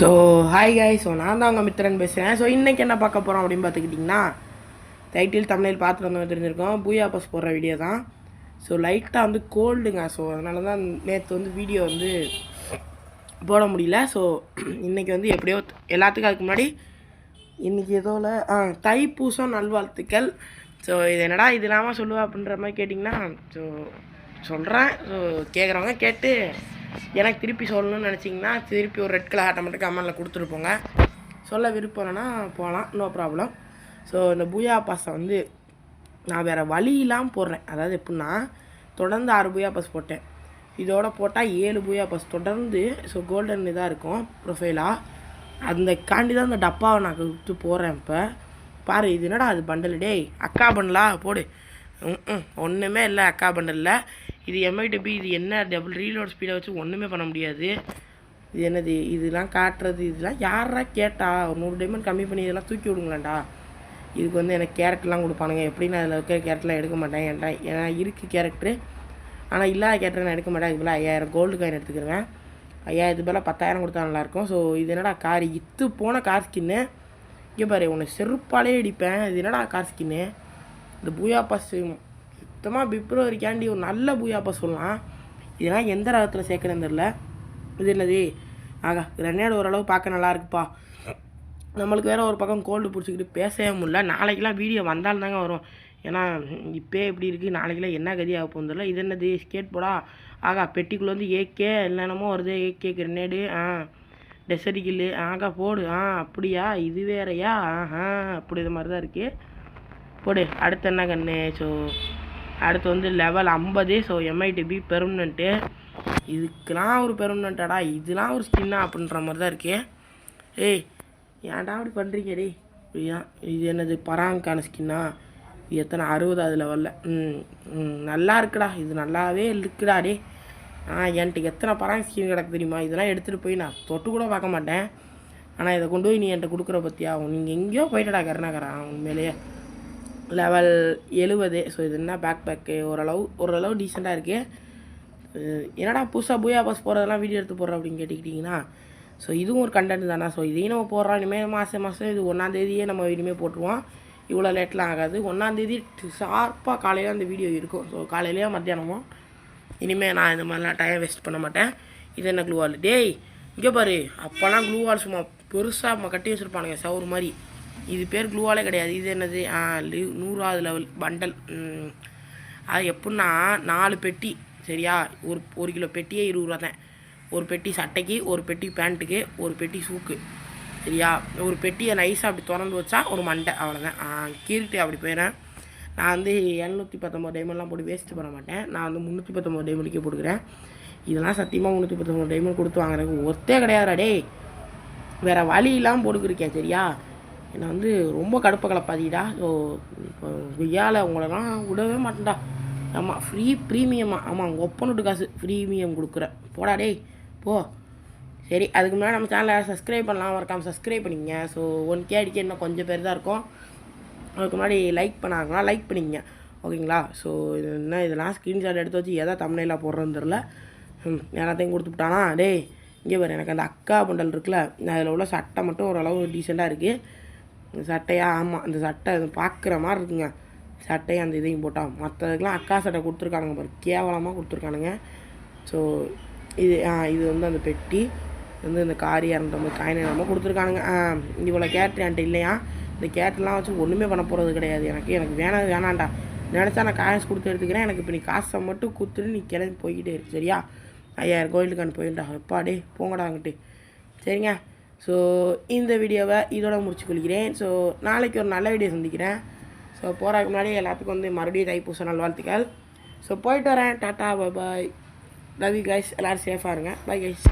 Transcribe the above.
So hi காய் so நான் தான் உங்கள் மித்திரன் பேசுகிறேன் ஸோ இன்றைக்கி என்ன பார்க்க போகிறோம் அப்படின்னு பார்த்துக்கிட்டிங்கன்னா டைட்டில் தமிழில் பார்த்து வந்து தெரிஞ்சிருக்கோம். பூயா பஸ் போடுற வீடியோ தான். ஸோ லைட்டாக வந்து கோல்டுங்க ஸோ அதனால தான் நேற்று வந்து வீடியோ வந்து போட முடியல. ஸோ இன்றைக்கி வந்து எப்படியோ எல்லாத்துக்கும் அதுக்கு முன்னாடி இன்றைக்கி எதோவில் ஆ தைப்பூசம் நல்வாழ்த்துக்கள். ஸோ இது என்னடா இது இல்லாமல் சொல்லுவா அப்படின்ற மாதிரி கேட்டிங்கன்னா ஸோ சொல்கிறேன் ஸோ கேட்குறவங்க கேட்டு எனக்கு திருப்பி சொல்லணும்னு நினச்சிங்கன்னா திருப்பி ஒரு ரெட் கலர் ஆட்டை மட்டும் கமெண்டில் கொடுத்துருப்போங்க. சொல்ல விருப்பம் இல்லைன்னா போகலாம் நோ ப்ராப்ளம் ஸோ இந்த பூயா பாஸை வந்து நான் வேறு வழியெலாம் போடுறேன். அதாவது எப்படின்னா தொடர்ந்து ஆறு பூயா பாஸ் போட்டேன். இதோட போட்டால் ஏழு பூயா பாஸ் தொடர்ந்து ஸோ கோல்டன் இதாக இருக்கும் ப்ரொஃபைலாக அந்த காண்டி தான் இந்த டப்பாவை நான் கொடுத்து போடுறேன் இப்போ. பாரு இது என்னடா அது பண்டல் டேய். அக்கா பண்டலா போடு. ம் ஒன்றுமே இல்லை அக்கா பண்டலில் இது எம்ஐடபி இது என்ன டபுள் ரீலோட் ஸ்பீடை வச்சு ஒன்றுமே பண்ண முடியாது. இது என்னது? இதெல்லாம் காட்டுறது இதெல்லாம் யாரா கேட்டா? ஒரு நூறு டைமண்ட் கம்மி பண்ணி இதெல்லாம் தூக்கி விடுங்களேன்டா. இதுக்கு வந்து எனக்கு கேரக்டர்லாம் கொடுப்பானுங்க. எப்படி நான் அதில் இருக்கிற கேரக்டர்லாம் எடுக்க மாட்டேன்? ஏன்டா? ஏன்னா இருக்குது கேரக்டரு ஆனால் இல்லாத கேரக்டர் நான் எடுக்க மாட்டேன். இதுபோல் ஐயாயிரம் கோல்டு காயின் எடுத்துக்கிருவேன் ஐயாயிரத்து பேரில் பத்தாயிரம் கொடுத்தா நல்லாயிருக்கும். ஸோ இது என்னடா கார்? இத்து போன கார் ஸ்கின்னு இங்கே பாரு உன்னை செருப்பாலே அடிப்பேன். இது என்னடா கார் ஸ்கின்னு இந்த பூயா பாஸ் சுத்தமாக பிப்ரவரிக்காண்டி ஒரு நல்ல பூயாப்பா சொல்லலாம். இதெல்லாம் எந்த ரகத்தில் சேர்க்குறேன்னு தெரில இது என்னது? ஆகா கிரனேடு ஓரளவு பார்க்க நல்லா இருக்குப்பா. நம்மளுக்கு வேறு ஒரு பக்கம் கோல்டு பிடிச்சிக்கிட்டு பேசவே முடியல. நாளைக்கெலாம் வீடியோ வந்தாலும் தாங்க வரும். ஏன்னா இப்போயே இப்படி இருக்குது நாளைக்கெல்லாம் என்ன கதி ஆக தெரியல. இது என்னது? ஸ்கேட் போடா ஆகா பெட்டிக்குள்ளே வந்து ஏகே என்னென்னமோ வருது. ஏகே கிரனேடு ஆ. டெசரி கில்லு ஆகா போடு. ஆ அப்படியா? இது வேறயா? ஆஹா அப்படி இது மாதிரி தான் இருக்குது போடு அடுத்து என்ன கண்ணு? ஸோ அடுத்து வந்து லெவல் ஐம்பது ஸோ எம்ஐடிபி பெர்மனண்ட்டு இதுக்கெலாம் ஒரு பெர்மனண்ட்டாடா இதெலாம் ஒரு ஸ்கின்னா அப்படின்ற மாதிரி தான் இருக்கு. ஏய் ஏன்டா அப்படி பண்ணுறீங்க டே இப்படியா? இது என்னது பராங்கான ஸ்கின்னா எத்தனை? அறுபதாவது லெவலில் ம் ம் நல்லா இருக்குடா. இது நல்லாவே இருக்குடா டே ஆ என்கிட்ட எத்தனை பராங் ஸ்கின் கிடக்கு தெரியுமா? இதெல்லாம் எடுத்துகிட்டு போய் நான் தொட்டு கூட பார்க்க மாட்டேன். ஆனால் இதை கொண்டு போய் நீ என்கிட்ட கொடுக்குற பற்றியா நீங்கள் எங்கேயோ போயிட்டடா கருணாகரா உண்மையிலேயே. லெவல் எழுபது. ஸோ இது என்ன பேக் பேக்கு ஓரளவு ஓரளவு டீசெண்டாக இருக்குது என்னடா புதுசாக பூயா பஸ் போகிறதெல்லாம் வீடியோ எடுத்து போடுறோம் அப்படின்னு கேட்டுக்கிட்டிங்கன்னா ஸோ இதுவும் ஒரு கண்டென்ட் தானே? ஸோ இதையும் நம்ம போடுறோம். இனிமேல் மாதம் மாதம் இது ஒன்றாந்தேதியே நம்ம இனிமேல் போட்டுருவோம். இவ்வளோ லேட்லாம் ஆகாது. ஒன்றாந்தேதி ஷார்ப்பாக காலையில் அந்த வீடியோ இருக்கும். ஸோ காலையிலேயே மத்தியானமும் இனிமேல் நான் இந்த மாதிரிலாம் டைம் வேஸ்ட் பண்ண மாட்டேன். இது என்ன க்ளூ வால் டேய் இங்கே பாரு. அப்போல்லாம் க்ளூ வால் சும்மா பெருசாக கட்டி வச்சுருப்பானுங்க சவுறு மாதிரி. இது பேர் க்ளூவாலே கிடையாது. இது என்னது? ஆ நூறாவது லெவல் பண்டல் அது எப்படின்னா நாலு பெட்டி சரியா? ஒரு ஒரு கிலோ பெட்டியே இருபது ரூபா தான். ஒரு பெட்டி சட்டைக்கு ஒரு பெட்டி பேண்ட்டுக்கு ஒரு பெட்டி சூக்கு சரியா? ஒரு பெட்டியை நைஸாக அப்படி திறந்து வச்சா ஒரு மண்டை அவ்வளோதான் கீறிட்டு அப்படி போயிடுறேன். நான் வந்து எழுநூற்றி பத்தொம்பது டைமெண்ட்லாம் போட்டு வேஸ்ட் பண்ண மாட்டேன். நான் வந்து முந்நூற்றி பத்தொம்பது டைமண்ட்க்கே போட்டுக்கிறேன். இதெல்லாம் சத்தியமாக முந்நூற்றி பத்தொம்பது டைமண்ட் கொடுத்து வாங்குறதுக்கு ஒருத்தே கிடையாதுடா டேய். வேறு வழி இல்லாமல் போட்டுக்கிருக்கேன் சரியா? என்னை வந்து ரொம்ப கடுப்பை கலப்பாதீடா. ஸோ வெய்யால உங்களெல்லாம் விடவே மாட்டேன்டா. ஆமாம் ஃப்ரீ ப்ரீமியமாக ஆமாம் உங்கள் ஒப்பனுட்டு காசு ப்ரீமியம் கொடுக்குறேன் போடா டேய் போ. சரி அதுக்கு முன்னாடி நம்ம சேனலை சப்ஸ்கிரைப் பண்ணலாம் மறக்காமல் சப்ஸ்கிரைப் பண்ணிக்கங்க. ஸோ ஒன் கே அடிக்க இன்னும் கொஞ்சம் பேர் தான் இருக்கும். அதுக்கு முன்னாடி லைக் பண்ணாங்கன்னா லைக் பண்ணிங்க ஓகேங்களா? ஸோ இது என்ன இதெல்லாம் ஸ்க்ரீன்ஷாட் எடுத்து வச்சு எதை தமிழில் போடுறதுன்னு தெரில எல்லாத்தையும் கொடுத்துட்டானா டேய் இங்கே பாரு எனக்கு அந்த அக்கா பண்டல் இருக்குல்ல அதில் உள்ள சட்டை மட்டும் ஓரளவு டீசெண்டாக இருக்குது சட்டையாக ஆமாம் அந்த சட்டை பார்க்குற மாதிரி இருக்குங்க. சட்டையும் அந்த இதையும் போட்டால் மற்றதுக்கெலாம் அக்கா சட்டை கொடுத்துருக்கானுங்க பாரு கேவலமாக கொடுத்துருக்கானுங்க. ஸோ இது ஆ இது வந்து அந்த பெட்டி வந்து இந்த காரி இரநூத்தம்பது காயின் என்னமோ கொடுத்துருக்கானுங்க. ஆ இவ்வளோ கேரட் என்கிட்ட இல்லையா? இந்த கேரட்லாம் வச்சு ஒன்றுமே பண்ண போகிறது கிடையாது. எனக்கு எனக்கு வேணாம் வேணாண்டா நினச்சா நான் காசு கொடுத்து எடுத்துக்கிறேன். எனக்கு இப்போ நீ காசை மட்டும் கொடுத்துட்டு நீ கிளம்பி போய்கிட்டே இரு சரியா? ஐயாயிரம் கோயிலுக்கான போயிட்டா எப்பா டே போங்கடா அங்கிட்டு. சரிங்க. ஸோ இந்த வீடியோவை இதோட முடிச்சு கொள்கிறேன். ஸோ நாளைக்கு ஒரு நல்ல வீடியோ சந்திக்கிறேன். ஸோ போகிறதுக்கு முன்னாடி எல்லாத்துக்கும் வந்து மறுபடியும் தைப்பூச நல்வாழ்த்துக்கள் ஸோ போயிட்டு வரேன். Tata bye love you guys எல்லோரும் சேஃபாக இருங்க. Bye guys